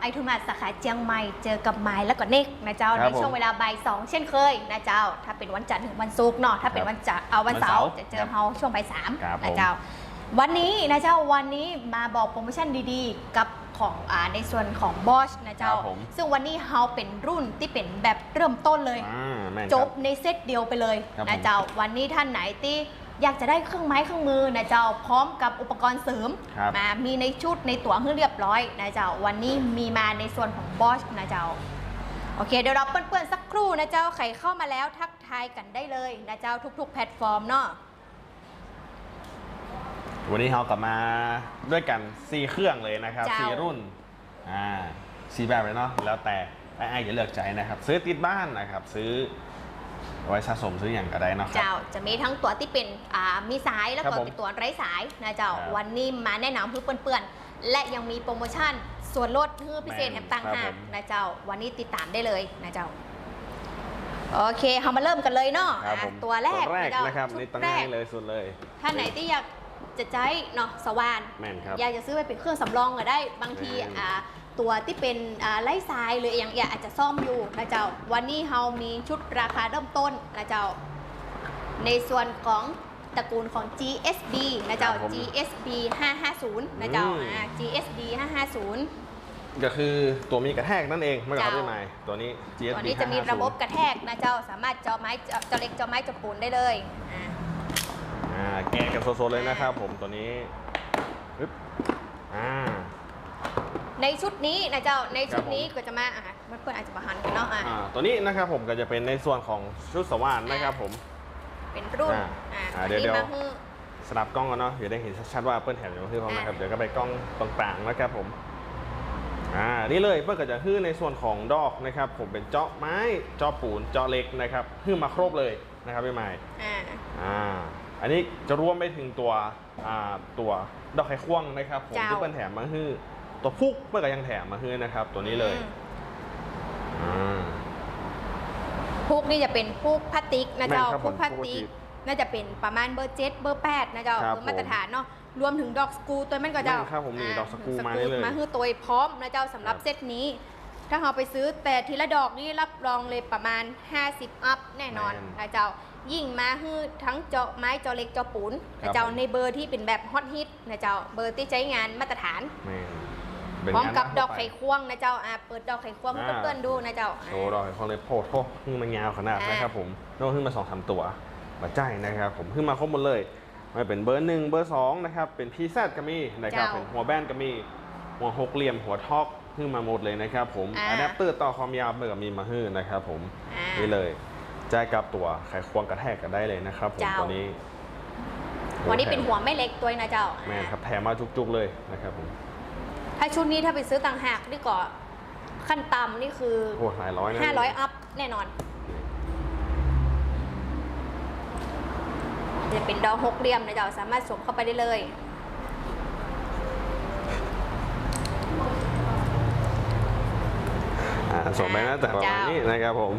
ไอทูมาสาขาเจียงใหม่เจอกับไม้แล้วก็เนกนะเจ้าครัในบผมช่วงเวลาบ่ายสองเช่นเคยนะเจ้า ถ้าเป็นวันจันทร์ถึงวันศุกร์เนาะถ้าเป็นครับวันจันทร์เอาวันเสาร์วันเสาร์จะเจอเขาช่วงบ่ายสามครับผมนะเจ้า วันนี้นะเจ้าวันนี้มาบอกโปรโมชั่นดีๆ กับของอ่าในส่วนของบอชนะเจ้าครับผมซึ่งวันนี้เฮาเป็นรุ่นที่เป็นแบบเริ่มต้นเลยอ่าแม่นจครับในเซตเดียวไปเลยครับนะผมเจ้าวันนี้ท่านไหนที่ อยากจะได้เครื่องไม้เครื่องมือนะเจ้าพร้อมกับอุปกรณ์เสริมครับ มามีในชุดในตั๋วให้เรียบร้อยนะเจ้าวันนี้มีมาในส่วนของบอชนะเจ้าโอเคเดี๋ยวเราเปื้อนๆสักครู่นะเจ้าใครเข้ามาแล้วทักทายกันได้เลยนะเจ้าทุก ๆ แพลตฟอร์มเนาะ วันนี้เรากลับมาด้วยกันสี่เครื่องเลยนะครับ เจ้าสี่รุ่นอ่าสี่แบบเลยเนาะแล้วแต่ไอ้ไอ้อย่าเลือกใจนะครับ ซื้อติดบ้านนะครับ ซื้อ ไว้สะสมซื้ออย่างก็ได้เนาะครับ เจ้าจะมีทั้งตั๋วที่เป็นอ่ามีสายแล้วครัก็บผมเป็นตั๋วไร้สายนะเจ้าครับวันนี้มาแนะนำเพื่อเปื้อนๆและยังมีโปรโมชั่นส่วนลดเพื่อพิเศษแถมต่างครับหาผกมนะเจ้าวันนี้ติดตามได้เลยนะเจ้าโอเคเรามาเริ่มกันเลยเนาะครับอะผมตัวแรกตัวแรกเจ้านะครับชุนี่ดตั้งแรง่ายกเลยสุดเลย ท่านไหนที่อยากจะใช้เนาะสว่านแม่นครับอยากจะซื้อไปเป็นเครื่องสำรองก็ได้บางทีแม่นอ่า ตัวที่เป็นอ่าไล่ทรายหรืออย่างอยากอาจจะซ่อมอยู่นะเจ้าวันนี้เรามีชุดราคาเริ่มต้นนะเจ้า ในส่วนของตระกูลของ GSB นะเจ้า ครับผม GSB 550นะเจ้าอืม อ่า GSB 550 ก็คือตัวมีกระแทกนั่นเองไม่กับเจ้าเขาด้วยไหมตัวนี้ GSB ตัวนี้จะมีระบบกระแทกนะเจ้าสามารถเจาะไม้เจาะเจาะเล็กเจาะไม้เจาะปูนได้เลยอ่าอ่าแกะกันโซๆเลยนะครับผมตัวนี้ปึ๊บอ่า ในชุดนี้นะเจ้าในชุดครับผมนี้ก็จะมาอะเพื่อนๆอาจจะประหันกันเนาะอะอ่าตัวนี้นะครับผมก็จะเป็นในส่วนของชุดสว่านนะครับผมเป็นรุ่นอ่าอ่าอ่าวันเดี๋ยวนี้เดี๋ยวมาฮือสลับกล้องกันเนาะเดี๋ยวได้เห็นชัดๆว่าเปิ้ลแถมอยู่ที่เขานะครับอ่าเดี๋ยวก็ไปกล้องตรงกลางนะครับผมอ่านี่เลยเปิ้ลก็จะฮื้อในส่วนของดอกนะครับ ผมเป็นเจาะไม้เจาะปูนเจาะเหล็กนะครับฮื้อมาครบเลยนะครับพี่ไม้อ่าอ่าอันนี้จะรวมไปถึงตัวอ่าตัวดอกไข่ควงนะครับผมเจ้าที่เปิ้ลแถมมาฮื้อ ตัวพุกเปิ้ลก็ยังแถมมาฮื้อนะครับ ตัวนี้เลยอืมอ่าพุกนี่จะเป็นพุกพลาสติกนะเจ้าแม่นครับพุกพลาสผมพุกพลาสติติกกน่าจะเป็นประมาณเบอร์เจ็ดเบอร์แปดนะเจ้าครับเบอร์มาตรฐานเนาะรวมถึงดอกสกรูตัวมันก็เจ้าแม่นครับผมนี่าดอกสกรูมานี่เลยมาคือตัวพร้อมนะเจ้าสำหรับครับเซตนี้ ถ้าเราไปซื้อแต่ทีละดอกนี่รับรองเลยประมาณ 50 อัพแน่นอนแม่นนะเจ้ายิ่งมาฮือทั้งเจาะไม้เจาะเล็กเจาะปูนครันะบเจ้าผมในเบอร์ที่เป็นแบบฮอตฮิตนะเจ้าเบอร์ที่ใช้งานมาตรฐานแม่น เป็นพร้อมกับงานดอกทั่วปไข่ควงนะเจ้าอะเปิดดอกไข่ควงให้อ่าเพื่อนๆดูนะเจ้าโอ้ดอกไข่ควงเลยโพดโทษขึ้นมายาวขนาดอ่านะครับผมน้องขึ้นมาสองสามตัวมาใจนะครับผมขึ้นมาครบหมดเลยไม่เป็นเบอร์หนึ่งเบอร์สองนะครับเป็นพีซก็มีนะครับเป็นหัวแบนก็มีหัวหกเหลี่ยมหัวทอกขึ้นมาหมดเลยนะครับผมอะแดปเตอร์ต่อความยาวเบอร์ก็มีมาฮื้อนะครับผมอ่านี่เลยจ่ายกับตัวไขควงกระแทกกันได้เลยนะครับผมเจ้าตัวนี้วันนี้เป็นหัวไม่เล็กตัวนะเจ้าแม่นครับแถมมาจุกๆเลยนะครับผม ถ้าชุดนี้ถ้าไปซื้อต่างหากนี่ก็ขั้นต่ำนี่คือโอ้หลายร้อยนะ500อัพแน่นอน จะเป็นดอกหกเหลี่ยมนะเจ้าสามารถสวมเข้าไปได้เลย อ่าส่งไปหน้าตาประมาณนี้นะครับผม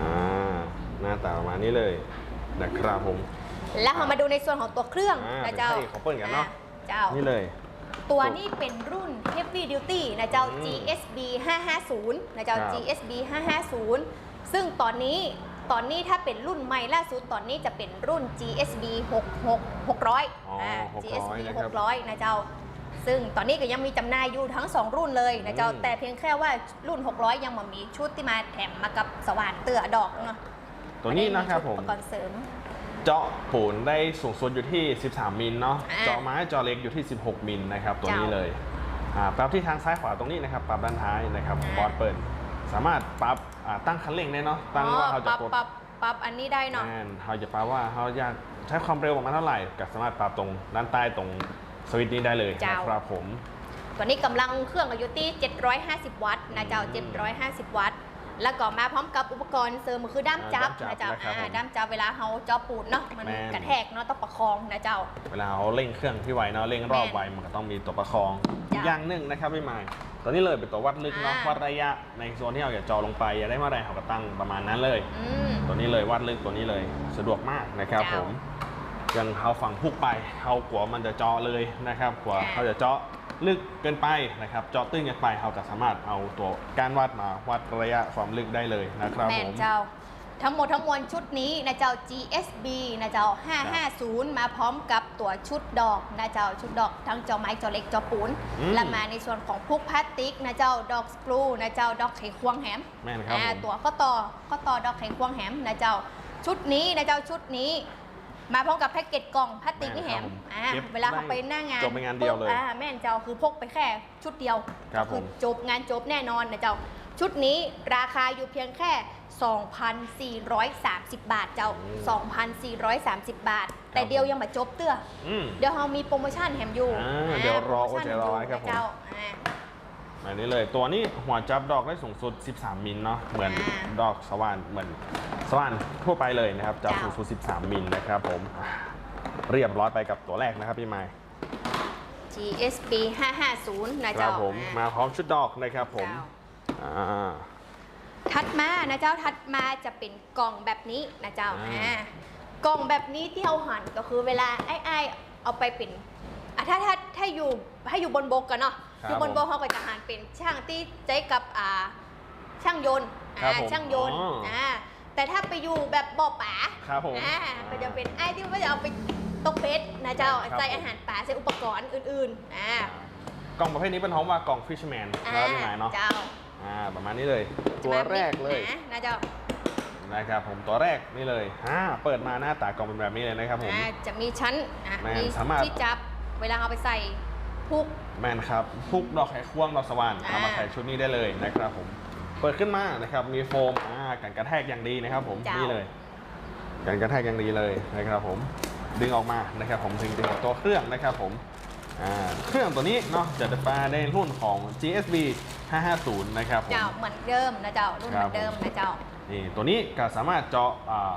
อ่า หน้าตาประมาณนี้เลยนะครับผม แล้วเรามาดูในส่วนของตัวเครื่องอ่านะเจ้าเป็นให้ของเปิ้ลกันเนาะอ่เจ้า นี่เลย ตัวนี้เป็นรุ่น Heavy Duty นะเจ้าอืม GSB 550นะเจ้าครับ GSB 550 ซึ่งตอนนี้ตอนนี้ถ้าเป็นรุ่นใหม่ล่าสุดตอนนี้จะเป็นรุ่น GSB 6 6 600อ๋อ GSB 600นะครับ600นะเจ้า ซึ่งตอนนี้ก็ยังมีจำหน่ายอยู่ทั้ง 2 รุ่นเลยนะเจ้าอืมแต่เพียงแค่ว่ารุ่น 600 ยังไมามีชุดที่มาแถมมากับสว่านเตือดอกเนาะตัวนี้นะครับผมอุปกรณ์เสริม เจาะปูนได้สูงสุดอยู่ที่ 13 มิลเนาะอ่า เจาะไม้เจาะเล็กอยู่ที่ 16 มิลนะครับตัวนี้เจ้าเลยอ่าปรับที่ทางซ้ายขวาตรงนี้นะครับปรับด้านท้ายนะครับอ่าบอร์ดเปิดสามารถปรับอ่าตั้งคันเร่งได้เนาะตั้งว่าเขาปจะรับกด ปรับปรับอันนี้ได้เนาะแม่นเขาจะปรับว่าเขาอยากใช้ความเร็วประมาณเท่าไหร่ก็สามารถปรับตรงด้านใต้ตรงสวิตช์นี้ได้เลยเจ้า นะครับผม ตัวนี้กำลังเครื่องอายุที่750 วัตต์นะเจ้าอืม750 วัตต์ แล้วก็มาพร้อมกับอุปกรณ์เสริมก็คือด้ามจับอ่านะเจ้าด้ามจับนะครับอ่าผมด้ามจับเวลาเขาเจาะปูนเนาะมันแม่น กระแทกเนาะต้องประคองนะเจ้า เวลาเขาเร่งเครื่องที่ไวเนาะเร่งรอบแม่นไวมันก็ต้องมีตัวประคองจ้ะอย่างหนึ่งนะครับพี่ไม้ตัวนี้เลยเป็นตัววัดลึกเนาะอ่า วัดระยะในโซนที่เราอยากจอลงไปอยากได้เมื่อไหรเขาก็ตั้งประมาณนั้นเลย อืม ตัวนี้เลยวัดลึกตัวนี้เลยสะดวกมากนะครับเจ้าผมยังเขาฝั่งพุกไปเขากลัวมันจะเจาะเลยนะครับกลัวอ่าเขาจะเจาะ ลึกเกินไปนะครับเจาะตื้นเกินไปเราจะสามารถเอาตัวการวัดมาวัดระยะความลึกได้เลยนะครับแมผนมเจ้า ทั้งหมดทั้งมวลชุดนี้นะเจ้า GSB นะเจ้า 550 มาพร้อมกับตัวชุดดอกนะเจ้าชุดดอกทั้งจอไม้จอเล็กจอปูน อืม และมาในส่วนของพุกพลาสติกนะเจ้าดอกสกรูนะเจ้าดอกไขควงแหม แม่นครับอ่าผม ตัวข้อต่อข้อต่อดอกไขควงแหมนะเจ้า ชุดนี้นะเจ้าชุดนี้ มาพร้อมกับแพ็กเกจกล่องพลาสติกนี่แหมอ่าก็บเวลาเขาไปหน้างานจบไปงานเดียวเลยปุ๊บอ่าแม่นเจ้าคือพกไปแค่ชุดเดียวครับก็คือผมจบงานจบแน่นอนนะเจ้า ชุดนี้ราคาอยู่เพียงแค่ 2,430 บาทเจ้า 2,430 บาท แต่เดียวยังมาจบเตื้ออืมเดี๋ยวเรามีโปรโมชั่นแถมอยู่อ่าเดี๋ยวรอโปโมชั่นโอ้เดี๋ยวรอให้ครับผม เจ้าอ่าแบบนี้เลย ตัวนี้หัวจับดอกได้สูงสุด 13 มิลเนาะเหมือนอ่าดอกสว่านเหมือนสว่านทั่วไปเลยนะครับจับเจ้าสูงสุด 13 มิลนะครับผมเรียบร้อยไปกับตัวแรกนะครับพี่ไม้ GSB 550นะครัเจ้าบผมอ่มาพร้อมชุดดอกนะครับผมเจ้าอ่า ถัดมานะเจ้าถัดมาจะเป็นกล่องแบบนี้นะเจ้าอ่า อ่ากล่องแบบนี้ที่เอาหันก็คือเวลาไอ้ไอ้เอาไปเป็นอะถ้าถ้าถ้าอยู่ให้อยู่บนบกกันเนาะ ครับอยู่บนบกเขาก็จะหันเป็นช่างที่ใจกับอ่าช่างยนต์ครับอ่าผมช่างยนต์อ๋ออ่อ่าแต่ถ้าไปอยู่แบบบ่อป๋าครับผม อ่าก็จะเป็นไอ้ที่ว่าจะเอาไปตกเป็ดนะเจ้าครับ ใส่ผมอาหารป่าใส่อุปกรณ์อื่นๆอ่า กล่องประเภทนี้เป็นท้องว่ากล่อง Fishman แล้วพี่ไม้เนาะเจ้าอ่าประมาณนี้เลย ตัวแรกเลยนะนะเจ้านะครับผมตัวแรกนี่เลยอ่าเปิดมาหน้าตากล่องเป็นแบบนี้เลยนะครับผม อ่าจะมีชั้นอะแม่นมีสามารถ ที่จับเวลาเอาไปใส่ พุกแมนครับพุกดอกไขควงดอกสว่านอ่าเอามาใส่ชุดนี้ได้เลยนะครับผมเปิดขึ้นมานะครับมีโฟมอ่ากันกระแทกอย่างดีนะครับ ผมนี่เลยกันกระแทกอย่างดีเลยนะครับ ผมดึงออกมานะครับ ผมถึงจะเห็นตัวเครื่องนะครับผมอ่าเครื่องตัวนี้เนาะจะมาในรุ่นของ GSB 550 นะครับผมเจ้าเหมือนเดิมนะเจ้ารุ่นเหมือนเดิมนะเจ้านี่ตัวนี้ก็สามารถเจาะอ่า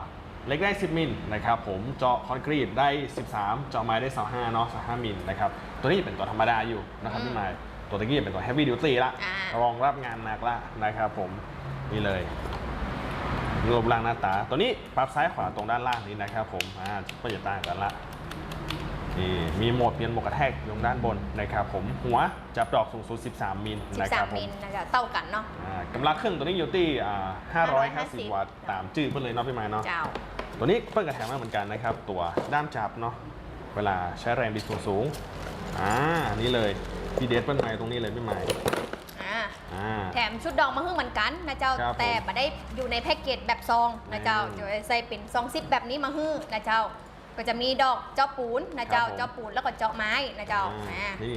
เล็กได้ 10 มิลนะครับผมเจาะคอนกรีตได้ 13 เจาะไม้ได้ 25เนาะ25มิลนะครับตัวนี้เป็นตัวธรรมดาอยู่นะครับอืมพี่ไม้ตัวตะกี้เป็นตัว heavy duty ละอ่ารองรับงานหนักละนะครับผมนี่เลยรูปร่างหน้าตา ตัวนี้ปรับซ้ายขวาตรงด้านล่างนี้นะครับผมอ่าก็จะต่างกันละ นี่มีโหมดเปลี่ยนโหมดกระแทกอยู่ด้านบนนะครับผมหัวจับดอกสูงสุด 13 มิลนะครับ13ผมิมลนะเจ้าเต้ากันเนาะ อ่ากำลังเครื่องตัวนี้อยู่ที่อ่า550 550 วัตต์ตามจื้อเพื่อนเลยเนาะพี่ไม้เนาะ เจ้า ตัวนี้เพิ่งกระแถมมาเหมือนกันนะครับ ตัวด้ามจับเนาะเวลาใช้แรงบิดสูงสูงๆอ่านี่เลยพีเดสเปิ้ลไม้ตรงนี้เลยพี่ไม้อ่า อ่า แถมชุดดอกมะฮึ่งเหมือนกันนะเจ้า ครับผมแต่มาได้อยู่ในแพ็กเกจแบบซองนะเจ้าอืม เดี๋ยวใส่เป็นซองซิปแบบนี้มาฮึ่งนะเจ้า ก็จะมีดอกเจาะปูนนะเจ้าครับผม เจาะปูนแล้วก็เจาะไม้นะเจ้าอ่าอ่านี่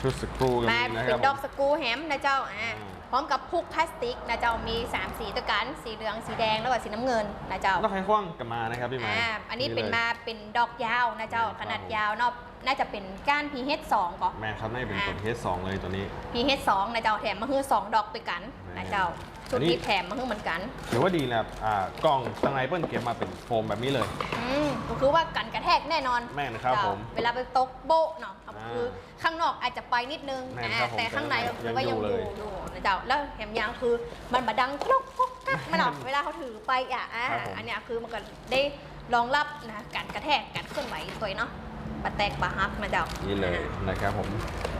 ชุดสกรูกันมานะคเป็รับนดอกสกรูแฮมนะเจ้าอ่าอ่าพร้อมกับพุกพลาสติกนะเจ้ามี3สีตัวกันสีเหลืองสีแดงแล้วก็สีน้ำเงินนะเจ้าต้องให้คว้างกันมานะครับพี่ไม้อ่าอันนี้เป็นลยมาเป็นดอกยาวนะเจ้าครับ ขนาดยาวเนาะน่าจะเป็นก้าน PH 2ก่อน แม่ครับน่าจะเป็นตัวอ่า เทสสองเลยตัวนี้ PH 2นะเจ้าแถมมาคือ2ดอกไปกันนะเจ้า ชุดอันนี้นี้แถมมาคือเหมือนกันถือว่าดีนะครับอ่ากล่องตั้งไนเปิ้ลเก็บมาเป็นโฟมแบบนี้เลย อืมก็คือว่ากันกระแทกแน่นอนแม่นะครับเจ้าผมเวลาไปตกโบ๊ะเนาะอ่าคือข้างนอกอาจจะไปนิดนึงแม่นอ่าครับผมแต่ข้างในก็คือว่ายัยังงออยู่ยู่เลยอยู่นะเจ้าแล้วแถมยางคือมันมาดังคลุกคลุกกักมันเนาะแม่นเวลาเขาถือไปอะอ่าครับผม อันเนี้ยคือมันก็ได้รองรับนะการกระแทกการเคลื่อนไหวตัวเนาะ ปะแตกปะฮักนะเจ้า นี่เลยอ่านะครับผม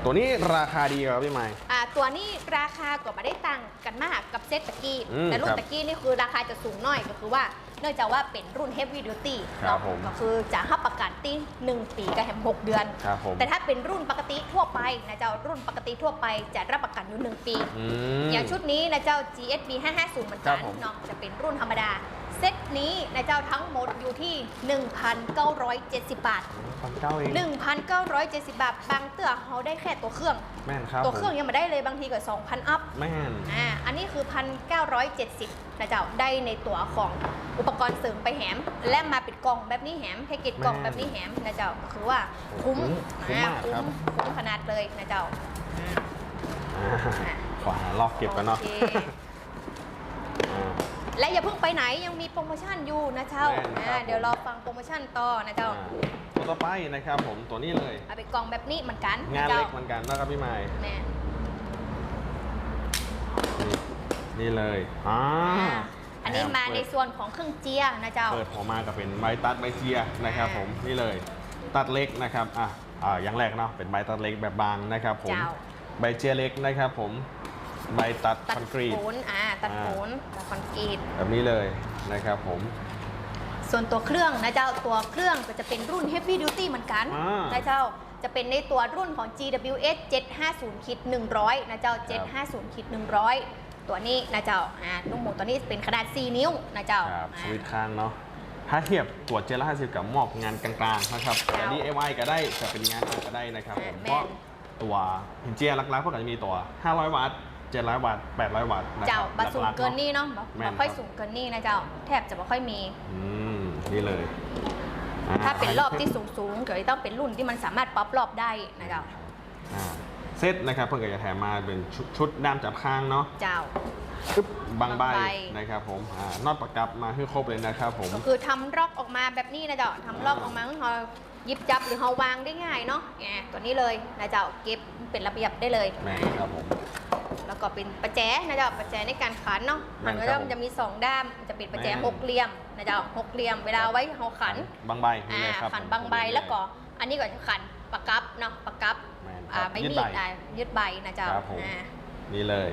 ตัวนี้ราคาดีครับพี่ไม้ อ่าตัวนี้ราคาก็ไม่ได้ต่างกันมากกับเซตตะกี้ อืมแต่รุ่คนรับตะกี้นี่คือราคาจะสูงหน่อยก็คือว่า เนื่องจากว่าเป็นรุ่น heavy duty ครับเนาะผมก็คือจะให้ประกันตีหนึ่งปีกับแฮมหกเดือน ครับผม แต่ถ้าเป็นรุ่นปกติทั่วไปนะเจ้ารุ่นปกติทั่วไปจะรับประกันอยู่หนึ่งปีอืมอย่างชุดนี้นะเจ้า GSB 550เหมือนครักับนผม เนาะจะเป็นรุ่นธรรมดาเซตนี้นะเจ้าทั้งหมดอยู่ที่ 1,970 บาท พันเก้าเอง 1,970 บาท บางเตื้อเขาได้แค่ตัวเครื่อง แม่นครับตัวเครื่องผมยังไม่ได้เลยบางทีก็2,000 อัพ แม่น อ่า อันนี้คือ 1,970นะเจ้า ได้ในตัวของอุปกรณ์เสริมไปแหม และมาเป็นกล่องแบบนี้แหมแพ็กเกจกล่องแบบนี้แหมนะเจ้าก็คือว่าคุ้มคุ้มอ่มากคุ้ครัมบคุ้มขนาดเลยนะเจ้าอ่าอ่าขวาลอกเก็บกันเนาะ โอเคอ่า และอย่าเพิ่งไปไหนยังมีโปรโมชั่นอยู่นะเจ้าแม่นครับ อ่าเดี๋ยวรอฟังโปรโมชั่นต่อนะเจ้าอ่าตัวต่อไปนะครับผมตัวนี้เลย เอาไปกล่องแบบนี้เหมือนกันงานนะเจ้าเล็กเหมือนกันนะครับพี่ไม้แม่นี่นี่เลยอ่าอ่าอันนี้มาในเปิดส่วนของเครื่องเจียร์นะเจ้า เปิดออกมากับเป็นไม้ตัดไม้เจียนะครับ ผมนี่เลย ตัดเล็กนะครับอะอ่าอย่างแรกเนาะเป็นใบตัดเหล็กแบบบางนะครับผมเจ้า ใบเจียเหล็กนะครับผม ใบตัดตัคดอนกรีต ปูนอ่าตัดอ่า ปูนตัดคอนกรีต แบบนี้เลยนะครับผม ส่วนตัวเครื่องนะเจ้าตัวเครื่องก็จะเป็นรุ่น Heavy Duty เหมือนกันอ่านะเจ้าจะเป็นในตัวรุ่นของ GWS 750คิด100นะเจ้า 750คิด100 ตัวนี้นะเจ้าอ่าลูกหมูตัวนี้เป็นขนาด 4 นิ้วนะเจ้าครับสอ่า วิตช์ค้างเนาะถ้าเทียบตัวเจล่าสิบกับหมอกงานกลางๆนะครับเจ้าแต่ DIY ก็ได้จะเป็นงานอื่นก็ได้นะครับผมแม่น เพราะตัวหินเจียหลักๆพวกก็จะมีตัว 500 วัตต์ 700 วัตต์800 วัตต์นะคเจ้ารับบัสูงหลัๆเกินอะนี่เนาะบ่แม่นบ่ค่อยครับสูงเกินนี่นะเจ้า แทบจะบ่ค่อยมี อืมนี่เลยอ่ถ้าเป็นรอบที่สูงสูงๆก็จะต้องเป็นรุ่นที่มันสามารถปรับรอบได้นะเจ้า อ่าเซตนะครับเพื่อนก็จะแถมมาเป็นชุดชุดด้ามจับข้างเนาะเจ้าปึ๊บบางใบบางใบ นะครับผมอ่านอตประกับมาให้ครบเลยนะครับผม ก็คือทำล็อกออกมาแบบนี้นะเจ้าทำล็อกออกมาให้เราหยิบจับหรือเราวางได้ง่ายเนาะแหมตัวนี้เลยนะเจ้าเก็บเป็นระเบียบได้เลย แม่นครับผม แล้วก็เป็นประแจนะเจ้าประแจในการขันเนาะแม่มันนก็ครับจะจะมีสองด้ามจะเป็นประแจแม่นหกเหลี่ยมนะเจ้าหกเหลี่ยมเวลาไว้เราขันบางใบนี่อ่าเลยครับขันผมบางใบแล้วก็อันนี้ก็จะขันประกับเนาะประกับแม่นคอ่ารับไม่ยืดมีใบดอ่ายึดใบนะเจ้าครับผมอ่านี่เลย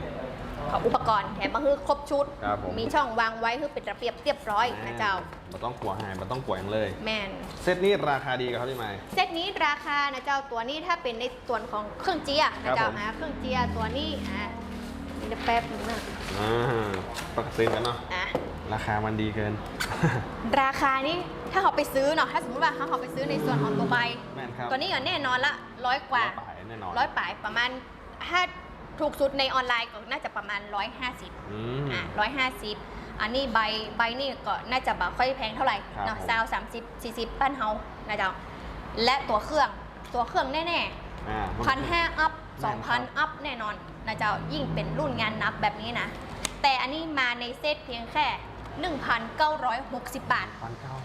ขออุปกรณ์แถมมาคือครบชุด ครับผม มีช่องวางไว้คือเป็นระเบียบเรียบร้อยนะเจ้า มันต้องกลัวหายมันต้องกลัวอย่างเลย แมน เซตนี้ราคาดีครับพี่ไม้ เซตนี้ราคานะเจ้าตัวนี้ถ้าเป็นในส่วนของเครื่องเจียนะเจ้าครับผม อ่าเครื่องเจียตัวนี้อ่านี่เดี๋ยวแป๊บนึงนะอ่าปกติกันเนาะ อะราคามันดีเกิน ราคานี้ถ้าเขาไปซื้อเนาะถ้าสมมติว่าเขาไปซื้อในส่วนของตัวใบ แม่นครับตัวนี้ก็แน่นอนละร้อยกว่า ร้อยป่ายแน่นอน ร้อยป่ายประมาณถ้า ถูกสุดในออนไลน์ก็น่าจะประมาณ 150อืม อะ150 อันนี้ใบใบนี่ก็น่าจะแบบค่อยแพงเท่าไหร่ครับเนาะผม ซาวสามสิบสี่สิบปั้นเฮานะเจ้าและตัวเครื่องตัวเครื่องแน่อ่าๆพันห้าอัพสองแม่พันนครับอัพแน่นอนนะเจ้ายิ่งเป็นรุ่นงานนับแบบนี้นะ แต่อันนี้มาในเซตเพียงแค่ 1,960 บาท พันเก้า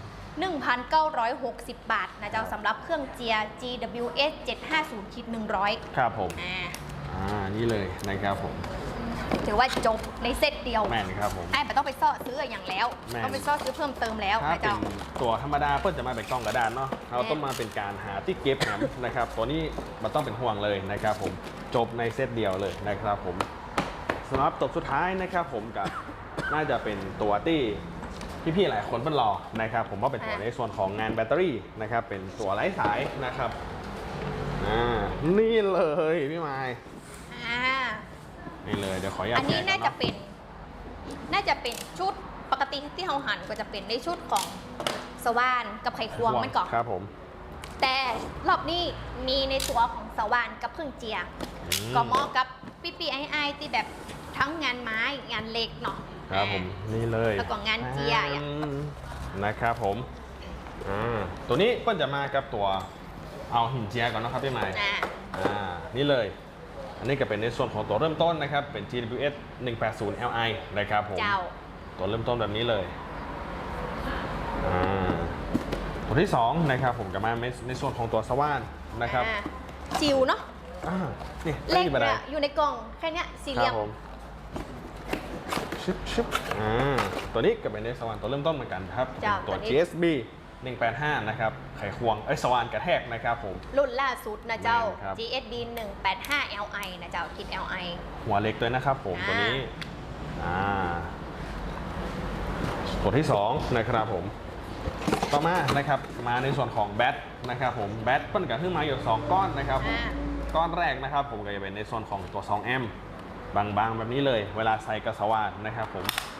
1,960 บาทนะเจ้าสำหรับเครื่องเจีย GWS 750คิด100ครับผม อ่า อ่านี่เลยนะครับผมถือว่าจบในเซตเดียวแม่นครับผม ไอ้ไม่ต้องไปซ่อซื้ออย่างแล้วแม่น ต้องไปซ่อซื้อเพิ่มเติมแล้วถ้านะเป็นเจ้าตัวธรรมดาเพื่อนจะมาเป็นกล้องกระดานเนาะเราต้องมาเป็นการหาที่เก็บแหมนะครับ ตัวนี้มันต้องเป็นห่วงเลยนะครับผมจบในเซตเดียวเลยนะครับผมสำหรับตัวสุดท้ายนะครับผมกับน่าจะเป็นตัวที่พี่ๆหลายคนเพิ่นรอนะครับ ผมว่าเป็นตัวอะ ในส่วนของงานแบตเตอรี่นะครับเป็นตัวไร้สายนะครับอ่านี่เลยพี่ไม้อ่า นี่เลยเดี๋ยวขออนุญาตอันนี้แกะน่าก่จะอเป็น น่าจะเป็นชุดปกติที่เราหันก็จะเป็นในชุดของสว่านกับไขควงมันก่อนครับผมแต่รอบนี้มีในตัวของสว่านกับเครื่องเจียอืมก็เหมาะกับปีปีไอไอที่แบบทั้งงานไม้งานเหล็กเนาะครับผมนี่เลยแล้วก็งานเจียอย่างมนะครับผมอ่าตัวนี้ก็จะมากับตัวเอาหินเจียก่อนนะครับพี่ใหม่อ่าอ่านี่เลย อันนี้ก็เป็นในส่วนของตัวเริ่มต้นนะครับ เป็น GWS 180 Li นะครับผม เจ้า ตัวเริ่มต้นแบบนี้เลยอ่าตัวที่สองนะครับผมจะมาในในส่วนของตัวสว่านนะครับอ่าจิวเนาะอ่านี่เล็กไม่เป็นไรเนี่ยอยู่ในกล่องแค่เนี้ยสี่เหครัลี่ยบมผมชึบชึบอ่าตัวนี้ก็เป็นในสว่านตัวเริ่มต้นเหมือนกันครับ เจ้าตัว ตัวนี้ GSB 185 นะครับ ไขควง เอ้ย สว่านกระแทกนะครับผม รุ่นล่าสุดนะเจ้าแม่นครับ GSD 185 Li นะเจ้าคิด Li หัวเล็กด้วยนะครับผมอ่าตัวนี้ อ่าตัวที่ 2 นะครับผม ต่อมานะครับ มาในส่วนของแบตนะครับผม แบตเพิ่นกับขึ้นมาอยู่2ก้อนนะครับผม อ่า ก้อนแรกนะครับผมก็จะเป็นในส่วนของตัว 2 แอมป์บางๆ แบบนี้เลย เวลาใส่กระสว่านนะครับผมโอ้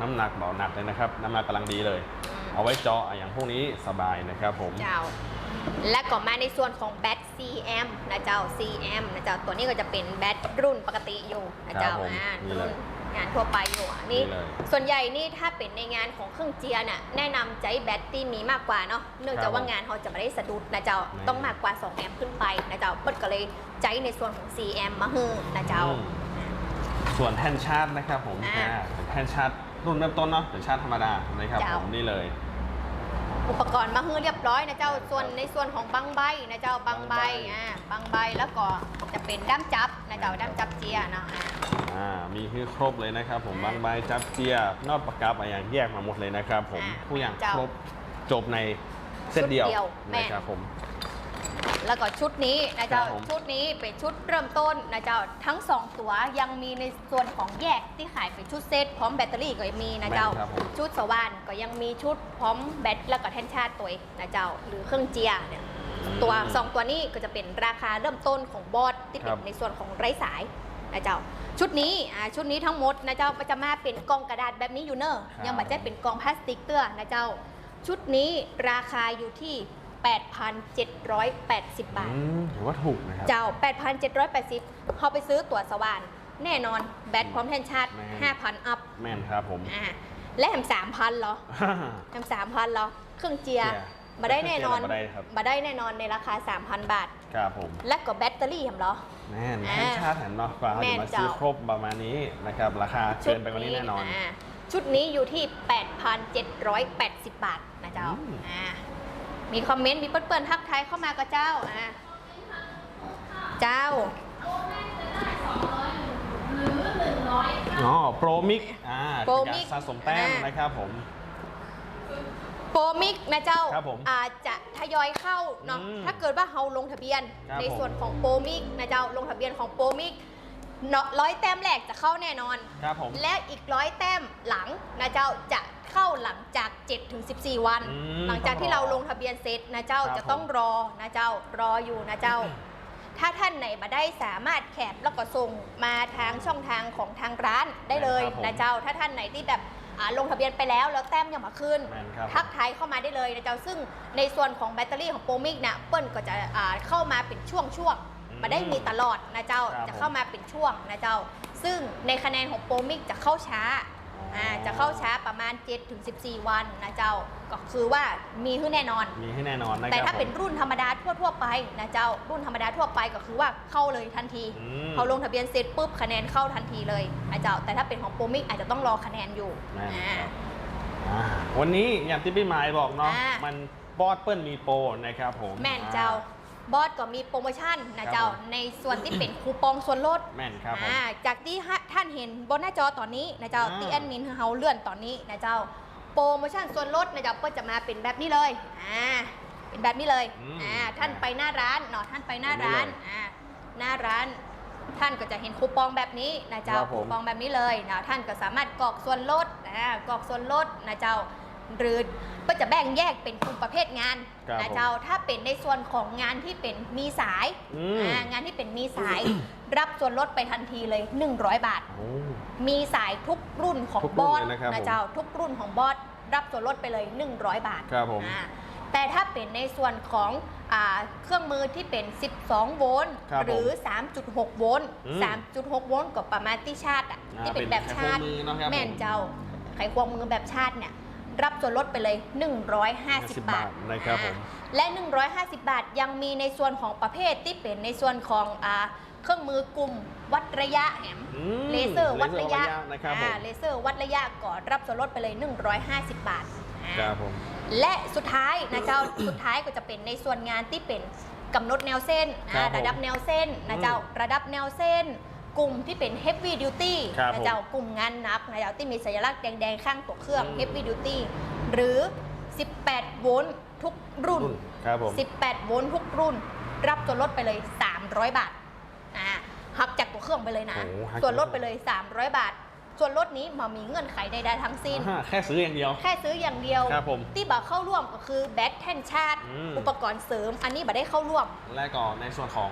น้ำหนักเบาหนักเลยนะครับ น้ำหนักกำลังดีเลย เอาไว้เจาะอย่างพวกนี้สบายนะครับผม เจ้า และก็มาในส่วนของแบต CM นะเจ้า CM นะเจ้า ตัวนี้ก็จะเป็นแบตรุ่นปกติอยู่นะเจ้าครับผมอ่านี่เลรุ่ยนงานทั่วไปอยู่อันนี้นี่เลยส่วนใหญ่นี่ถ้าเป็นในงานของเครื่องเจียน่ะ แนะนำใจแบตที่มีมากกว่าเนาะ เนื่องจากว่างานเขาจะไม่ได้สะดุดนะเจ้าแม่ต้องมากกว่า 2 แอมป์ขึ้นไปนะเจ้าเปิดก็เลยใจในส่วนของ CM มาฮือนะเจ้า อืมส่วนแท่นชาร์จนะครับผมอ่า อ่าเป็นแท่นชาร์จ รุ่นเริ่มต้นเนาะเป็นชาร์จธรรมดานะครับเจ้าผมนี่เลย อุปกรณ์มาฮือเรียบร้อยนะเจ้าส่วนในส่วนของบางใบนะเจ้าบางใบบังใบอ่าบางใบแล้วก็จะเป็นด้ามจับนะเจ้าด้ามจับเจียเนาะอ่าอ่ามีคือครบเลยนะครับ ผมอ่าบางใบจับเจียนอดประกับอะไรอย่างแยกมาหมดเลยนะครับ ผมอ่าผู้อย่างเจ้าครบจบในเส้นเดียวชุดเดียวแม่นะครับผม แล้วก็ชุดนี้นะเจ้าครับผม ชุดนี้เป็นชุดเริ่มต้นนะเจ้าทั้งสองตัวยังมีในส่วนของแยกที่ขายเป็นชุดเซตพร้อมแบตเตอรี่ก็ยังมีนะเจ้า แม่นครับผม ชุดสว่านก็ยังมีชุดพร้อมแบตแล้วก็แท่นชาร์จตัวเองนะเจ้าหรือเครื่องเจียร์เนี่ยตัวสองตัวนี้ก็จะเป็นราคาเริ่มต้นของบอสที่เป็นในส่วนของไร้สายนะเจ้า ชุดนี้อ่าชุดนี้ทั้งหมดนะเจ้าก็จะมาเป็นกล่องกระดาษแบบนี้อยู่เนอะยังไม่ใช่เป็นกล่องพลาสติกเตื้อนะเจ้า ชุดนี้ราคาอยู่ที่ 8,780 บาท อืมถือว่าถูกนะครับ เจ้า 8,780เขาไปซื้อตั๋วสว่าน แน่นอนแบตพร้อมแทนชาร์จแม่ 5,000 อัพแม่นครับผม อ่าและแถม3,000เหรอแถม3,000เหรอเครื่องเจียร์เจียร์มาได้แน่นอนมาได้ครับ มาได้แน่นอนในราคา 3,000 บาท ครับผม และก็แบตเตอรี่เหรอ แม่นอ่าแค่ชาติแถมเนาะกว่าเขาแม่จะนมาซื้อเจ้า ครบประมาณนี้นะครับ ราคาเกินไปกว่านี้แน่นอนาชุดนี้อยู่ที่ 8,780 บาทนะเจ้าอืม อ่า มีคอมเมนต์มีเปิ้ลๆทักทายเข้ามาก็เจ้าอ่าเจ้าอ๋อโปรมิกอ่าโปรเป็นมิกากรสะสมแต้มอ่านนะครับผม โปรมิกนะเจ้าครับผมอาจจะทยอยเข้าเนาะอืมถ้าเกิดว่าเฮาลงทะเบียน ครับในผม ส่วนของโปรมิกนะเจ้าลงทะเบียนของโปรมิก เนาะร้อยแต้มแรกจะเข้าแน่นอน ครับผม และอีกร้อยแต้มหลังนะเจ้าจะเข้าหลังจาก7-14 วัน อืมหลังจากที่เราต้องรอลงทะเบียนเสร็จนะเจ้าครับจะต้องรอนะเจ้ารออยู่นะเจ้า ถ้าท่านไหนมาได้สามารถแคปแล้วก็ส่งมาทางช่องทางของทางร้านได้เลยครับผมนะเจ้า ถ้าท่านไหนที่แบบอ่าลงทะเบียนไปแล้วแล้วแต้มยังมาขึ้น แม่นครับ ทักทายเข้ามาได้เลยนะเจ้าซึ่งในส่วนของแบตเตอรี่ของโปรมิกเนี่ยเปิ้ลก็จะอ่าเข้ามาเป็นช่วงช่วงๆอื มมาได้มีตลอดนะเจ้าครับจะเข้ามาเป็นช่วงนะเจ้า ซึ่งในคะแนนของโปรมิกจะเข้าช้าอ๋ออ่าจะเข้าช้าประมาณ 7-14 วันนะเจ้าก็คือว่ามีขึ้นแน่นอน มีให้แน่นอนนะครับแต่ถ้าเป็นผม รุ่นธรรมดาทั่วๆไปนะเจ้ารุ่นธรรมดาทั่วไปก็คือว่าเข้าเลยทันทีอืมเขาลงทะเบียนเสร็จปุ๊บคะแนนเข้าทันทีเลยนะเจ้า แต่ถ้าเป็นของโปรมิกอาจจะต้องรอคะแนนอยู่แม่นอ่า ครับ อ่าวันนี้อย่างที่พี่หมายบอกเนาะอ่ามั มันบอสเปิ้ลมีโปรนะครับผมแม่นเจ้า บอสก็มีโปรโมชั่นนะเจ้าครับผม ในส่วนที่เป็นคูปองส่วนลดแม่นครับผม อ่าจากที่ท่านเห็นบนหน้าจอตอนนี้นะเจ้าอ่า ที่แอดมินเฮาเลื่อนตอนนี้นะเจ้าโปรโมชั่นส่วนลดนะเจ้าก็จะมาเป็นแบบนี้เลยอ่าเป็นแบบนี้เลยอืมอ่าท่านไปหน้าร้านเนาะท่านไปหน้าร้านแบบนี้เลยอ่าหน้าร้าน ท่านก็จะเห็นคูปองแบบนี้นะเจ้าครับผม คูปองแบบนี้เลยนะท่านก็สามารถกรอกส่วนลดอ่ากรอกส่วนลดนะเจ้าหรือ ก็จะแบ่งแยกเป็นกลุ่มประเภทงานครับนะผมเจ้าถ้าเป็นในส่วนของงานที่เป็นมีสายอืม อ่างานที่เป็นมีสาย รับส่วนลดไปทันทีเลย 100 บาท โอ้ มีสายทุกรุ่นของทุกบรุ่อนสเลยนะครับนะเจ้าทุกรุ่นของบอสรับส่วนลดไปเลย 100 บาทครับผม อ่าแต่ถ้าเป็นในส่วนของอาเครื่องมือที่เป็น 12 โวลต์ครับผมหรือ 3.6 โวลต์อืม 3.6 โวลต์กับประมาณที่ชาติอะอ่าที่เป็นแบบชาติ เป็นไขควงมือเนอะครับแม่นผม เจ้าไขควงมือแบบชาติเนี่ย รับส่วนลดไปเลย 150 บาทนะครับผมและ 150 บาทยังมีในส่วนของประเภทที่เป็นในส่วนของอ่าเครื่องมือกลุ่มวัดระยะแหมอืมเลเซอร์วัดระยะนะครับผอ่ามเลเซอร์วัดระยะก่อนรับส่วนลดไปเลย 150 บาทอ่าครับผมและสุดท้ายนะเจ้าสุดท้ายก็จะเป็นในส่วนงานที่เป็นกำหนดแนวเส้นครับอ่าผมระดับแนวเส้นนะเจ้าอืมระดับแนวเส้น กลุ่มที่เป็น heavy duty ครับนะเจ้ากลุ่มงานหนักนะเจ้าที่มีสัญลักษณ์แดงๆ ข้างตัวเครื่อง อืม heavy duty หรือ 18 โวลต์ทุกรุ่น ครับผม 18 โวลต์ทุกรุ่น รับส่วนลดไปเลย 300 บาทอ่าหักจากตัวเครื่องไปเลยนะ โอ้หัก ส่วนลดไปเลย 300 บาท ส่วนลดนี้มามีเงื่อนไขใดๆทั้งสิ้น อ่าแค่ซื้ออย่างเดียว แค่ซื้ออย่างเดียว ครับผมที่บัเข้าร่วมก็คือแบตแทนชาร์จอืม อุปกรณ์เสริม อันนี้บัได้เข้าร่วม และก็ในส่วนของ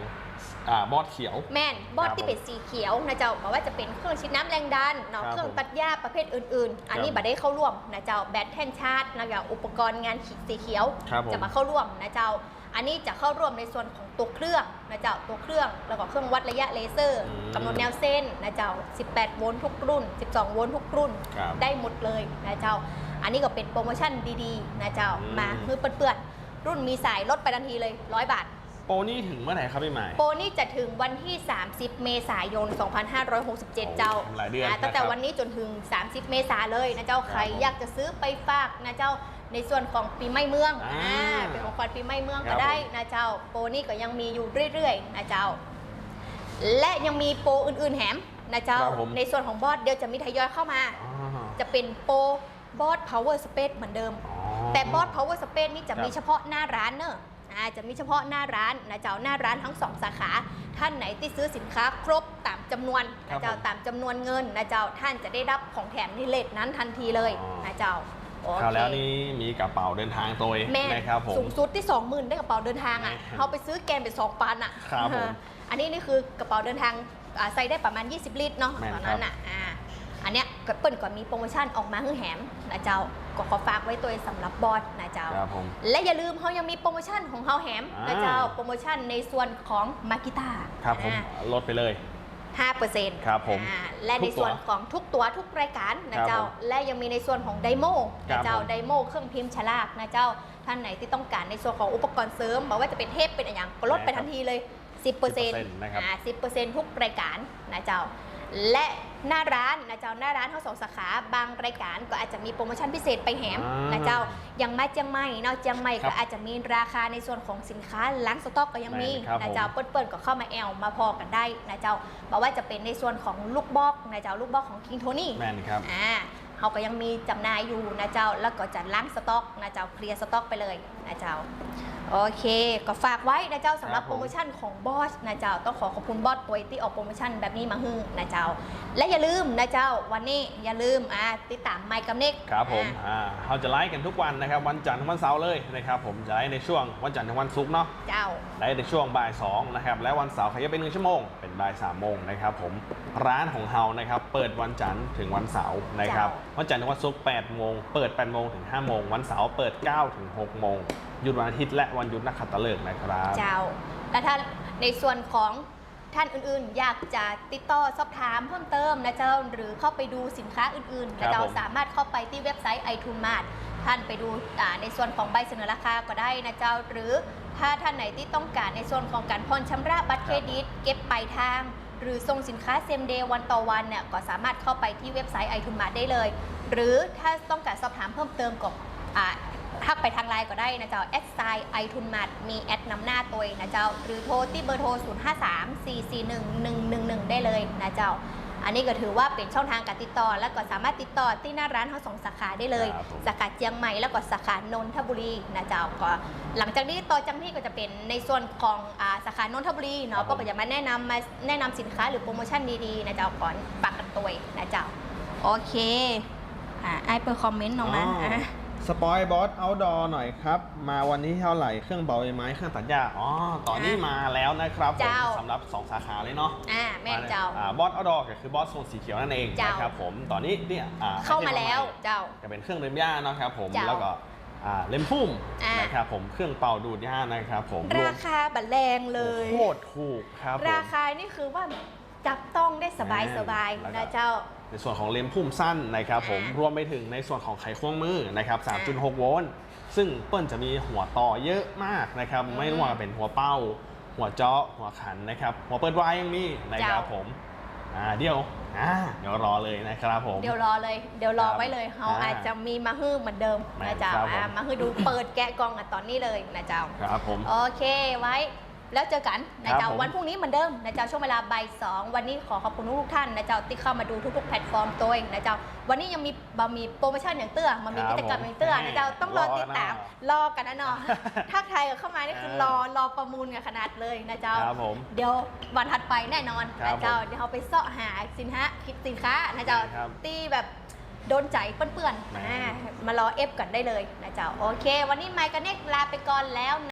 อ่าบอสเขียว แม่นบอสครับที่เป็นสีเขียวนะเจ้าบอกว่าจะเป็นเครื่องชิดน้ำแรงดันเนาะครับเครื่องตัดหญ้าประเภทอื่นๆ อันนี้ครับบัได้เข้าร่วมนะเจ้าแบตแทนชาร์จนะเจ้าอุปกรณ์งานสีเขียว ครับผมจะมาเข้าร่วมนะเจ้า อันนี้จะเข้าร่วมในส่วนของตัวเครื่องนะเจ้าตัวเครื่องแล้วก็เครื่องวัดระยะเลเซอร์อืมกำหนดแนวเส้นนะเจ้า 18 โวลต์ทุกรุ่น 12 โวลต์ทุกรุ่น ครับ ได้หมดเลยนะเจ้า อันนี้ก็เป็นโปรโมชั่นดีๆนะเจ้าอืม มาคือเปื่อนๆรุ่นมีสายลดไปทันทีเลย 100 บาท โปรนี่ถึงเมื่อไหร่ครับพี่หมาย โปรนี่จะถึงวันที่ 30 เมษายน 2567 เจ้าโอ้หลายเดือนตั้งแต่นะครับวันนี้จนถึง 30 เมษาเลยนะเจ้า ใครครับผมอยากจะซื้อไปฝากนะเจ้า ในส่วนของปีใหม่เมือง อ่าอ่าเป็นของขวัญปีใหม่เมืองครัก็บได้ผมนะเจ้า โปรนี่ก็ยังมีอยู่เรื่อยๆนะเจ้า และยังมีโปรอื่นๆแถมนะเจ้าครับผมในส่วนของบอสเดี๋ยวจะมีทยอยเข้ามาอ๋อจะเป็นโปรบอส power space เหมือนเดิมอ๋อแต่บอส power space นี่จะมีครับเฉพาะหน้าร้านเนอะอ่า จะมีเฉพาะหน้าร้านนะเจ้าหน้าร้านทั้งสองสาขา ท่านไหนที่ซื้อสินค้าครบตามจำนวนครันะบเจ้าผมตามจำนวนเงินนะเจ้าท่านจะได้รับของแถมในเลทนั้นทันทีเลยอ๋อนะเจ้าโอคราวเคแล้วนี่มีกระเป๋าเดินทางตัวเองแม่นะครับผมสูงสุดที่ 20,000 ได้กระเป๋าเดินทางอะแม่เขาไปซื้อแกนไปสองปันอะครับผมอันนี้นี่คือกระเป๋าเดินทางอ่าใส่ได้ประมาณ 20 ลิตรเนาะแม่นตอนนั้นอะ อ่าอันเนี้ยก็เปิ้ลก็มีโปรโมชั่นออกมาให้แถมนะเจ้าก็ขอฝากไว้ตัวเองสำหรับบอสนะเจ้า ครับผม และอย่าลืมเขายังมีโปรโมชั่นของเขาแถมอ่านนะเจ้าโปรโมชั่นในส่วนของมากิต้าครับผมลดไปเลย ห้าเปอร์เซ็นต์ครับผมและทุในกตัวส่วนของทุกตัวทุกรายการนะครับเจ้า ผมและยังมีในส่วนของไดโมครันะบเจ้าผม ไดโมเครื่องพิมพ์ฉลากนะเจ้า ท่านไหนที่ต้องการในส่วนของอุปกรณ์เสริมบอกว่าจะเป็นเทปเป็นอะไรอย่างก็ลดไปทันทีเลย 10%นะครับ อ่า10%ทุกรายการนะเจ้า และ หน้าร้านนะเจ้าหน้าร้านทั้งสองสาขาบางรายการก็อาจจะมีโปรโมชั่นพิเศษไปแถมอ่านนะเจ้ายังมาเจียงใหม่เนาะเจียงใหม่ครัก็บอาจจะมีราคาในส่วนของสินค้าล้างสต็อกก็ยังมีแม่นครับนะเจ้าผม เปิ้ลๆก็เข้ามาแอลมาพอกันได้นะเจ้าบอกว่าจะเป็นในส่วนของลูกบอกนะเจ้าลูกบอกของคิงโทนี่ แม่นครับ อ่าเขาก็ยังมีจำหน่ายอยู่นะเจ้า แล้วก็จะล้างสต็อกนะเจ้าเคลียร์สต็อกไปเลย นะเจ้า โอเค ก็ฝากไว้นะเจ้าสำหรับครับผม โปรโมชั่นของบอสนะเจ้า ต้องขอขอบคุณบอสตัวที่ออกโปรโมชั่นแบบนี้มาให้นะเจ้า และอย่าลืมนะเจ้าวันนี้อย่าลืมอ่าติดตามไมค์กับเน็กครับผมอ่าอ่าเราจะไลฟ์กันทุกวันนะครับวันจันทร์ถึงวันเสาร์เลยนะครับผมจะไลฟ์ในช่วงวันจันทร์ถึงวันศุกร์เนาะเจ้า ไลฟ์ในช่วงบ่าย2นะครับและวันเสาร์ขยับเป็นหนึ่งชั่วโมงเป็นบ่ายสามโมงนะครับผมร้านของเฮานะครับเปิดวันจันทร์ถึงวันเสาร์นะครับเจ้าวันจันทร์ถึงวันศุกร์8โมงเปิด8โมงถึง5โมงวันเสาร์เปิด9ถึง6โมงหยุดวันอาทิตย์และวันหยุดนักขัตฤกษ์นะครับ เจ้า และถ้าในส่วนของท่านอื่นๆ อยากจะติดต่อสอบถามเพิ่มเติมนะเจ้า หรือเข้าไปดูสินค้าอื่นๆครันะบเจ้าผมสามารถเข้าไปที่เว็บไซต์ i t u n m a r t ท่านไปดูอ่าในส่วนของใบเสนอราคาก็ได้นะเจ้า หรือถ้าท่านไหนที่ต้องการในส่วนของการผ่อนชำระบัตรเครดิต เก็บปลายทาง หรือส่งสินค้าเซมเดย์วันต่อวันเนี่ยก็สามารถเข้าไปที่เว็บไซต์ i t u n m a r t ได้เลย หรือถ้าต้องการสอบถามเพิ่มเติมก็อ่า ทักไปทางไลน์ก็ได้นะเจ้าแอดไซน์ไอทุนมัดมีแอดนำหน้าตัวเองนะเจ้าหรือโทรที่เบอร์โทร 0 5 3 4 4 1 1 1 1 ได้เลยนะเจ้า อันนี้ก็ถือว่าเป็นช่องทางการติดต่อ แล้วก็สามารถติดต่อที่หน้าร้านทั้งสองสาขาได้เลย ครับผม สาขาเจียงใหม่แล้วก็สาขานนทบุรีนะเจ้าก็หลังจากนี้ต่อจากนี้ก็จะเป็นในส่วนของอาสาขานนทบุรีเนาะก็จะมาแนะนำมาแนะนำสินค้าหรือโปรโมชั่นดีๆนะเจ้าก่อนฝากกันตัวเองนะเจ้าโอเคอ่าไอเปิดคอมเมนต์ลงมาอะ สปอยบอสเอาดอหน่อยครับ มาวันที่เท่าไหร่เครื่องเบาใบไม้เครื่องตัดหญ้าอ๋อตอนนี้มาแล้วนะครับผมเจ้า สำหรับ 2 สาขาเลยเนาะอ่าแม่นเจ้า บอสเอาดอก็คือบอสโซนสีเขียวนั่นเองเจ้าน นะครับผมตอนนี้เนี่ยอ่เข้ามาแล้วเจ้า จะเป็นเครื่องเล็มหญ้านะครับผมเจ้าแล้วก็อ่าเล็มพุ่มอ่าน นะครับผมเครื่องเป่าดูดหญ้านะครับผมรวรามคาบัตรแรงเลย โคตรถูกครับผม ราคานี่คือว่าจับต้องได้สบายสบายแล้วก็ นะเจ้า ในส่วนของเลมพุ่มสั้นนะครับผมอ่ารวมไปถึงในส่วนของไขควงมือนะครับอ่า3.6 โวลต์ซึ่งเปิ้ลจะมีหัวต่อเยอะมากนะครับอืมไม่ว่าเป็นหัวเป้า หัวเจาะหัวขันนะครับหัวเปิดวายยังมีนะครับเจ้าผมอ่าเดี๋ยวอ่าเดี๋ยวรอเลยนะครับผม เดี๋ยวรอเลย เดี๋ยวรอไว้เลยเฮาอ่าอาจจะมีมาฮื้อเหมือนเดิมแม่นะนเจ้าครับผมอ่ามาฮื้อดูเปิดแกะกล่องกันตอนนี้เลยนะเจ้าครับผมโอเคไว้ แล้วเจอกันนะเจ้าครับผม วันพรุ่งนี้เหมือนเดิมนะเจ้าช่วงเวลาบ่ายสองวันนี้ขอขอบคุณทุกๆท่านนะเจ้าที่เข้ามาดูทุกๆแพลตฟอร์มตัวเองนะเจ้าวันนี้ยังมีบะมีโปรโมชั่นอย่างเตื้อมันมีครับกิจกรรมอย่างเตื้อผมนะเจ้าต้องรอรอติดตามนะรอกันนะเนาะทักทายกันเข้ามานี่คือรอรอประมูลกันขนาดเลยนะเจ้า ครับผม เดี๋ยววันถัดไปแน่นอนครับนะเจ้าผมเดี๋ยวเราไปเสาะหาสินค้าคิดสินค้านะเจ้าครับที่แบบโดนใจเปื้อนแหมๆอ่ามารอเอฟกันได้เลยนะเจ้าโอเค วันนี้ไมค์กับเน็กลาไปก่อนแล้ว